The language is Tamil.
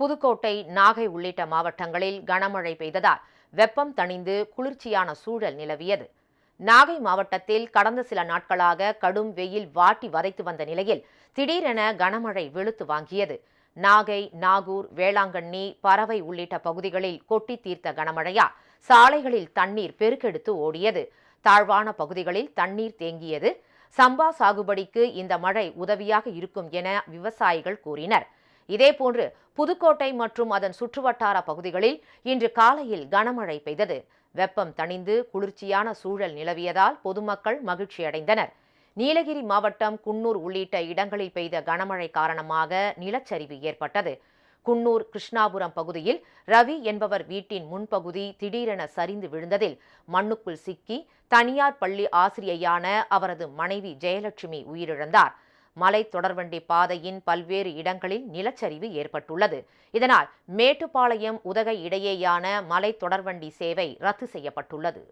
புதுக்கோட்டை நாகை உள்ளிட்ட மாவட்டங்களில் கனமழை பெய்ததால் வெப்பம் தணிந்து குளிர்ச்சியான சூழல் நிலவியது. நாகை மாவட்டத்தில் கடந்த சில நாட்களாக கடும் வெயில் வாட்டி வதைத்து வந்த நிலையில் திடீரென கனமழை வெளுத்து வாங்கியது. நாகை நாகூர் வேளாங்கண்ணி பறவை உள்ளிட்ட பகுதிகளில் கொட்டி தீர்த்த கனமழையால் சாலைகளில் தண்ணீர் பெருக்கெடுத்து ஓடியது. தாழ்வான பகுதிகளில் தண்ணீர் தேங்கியது. சம்பா சாகுபடிக்கு இந்த மழை உதவியாக இருக்கும் என விவசாயிகள் கூறினர். இதேபோன்று புதுக்கோட்டை மற்றும் அதன் சுற்றுவட்டார பகுதிகளில் இன்று காலையில் கனமழை பெய்தது. வெப்பம் தணிந்து குளிர்ச்சியான சூழல் நிலவியதால் பொதுமக்கள் மகிழ்ச்சியடைந்தனர். நீலகிரி மாவட்டம் குன்னூர் உள்ளிட்ட இடங்களில் பெய்த கனமழை காரணமாக நிலச்சரிவு ஏற்பட்டது. குன்னூர் கிருஷ்ணாபுரம் பகுதியில் ரவி என்பவர் வீட்டின் முன்பகுதி திடீரென சரிந்து விழுந்ததில் மண்ணுக்குள் சிக்கி தனியார் பள்ளி ஆசிரியையான அவரது மனைவி ஜெயலட்சுமி உயிரிழந்தார். மலை தொடர்வண்டி பாதையின் பல்வேறு இடங்களில் நிலச்சரிவு ஏற்பட்டுள்ளது. இதனால் மேட்டுப்பாளையம் உதகை இடையேயான மலை தொடர்வண்டி சேவை ரத்து செய்யப்பட்டுள்ளது.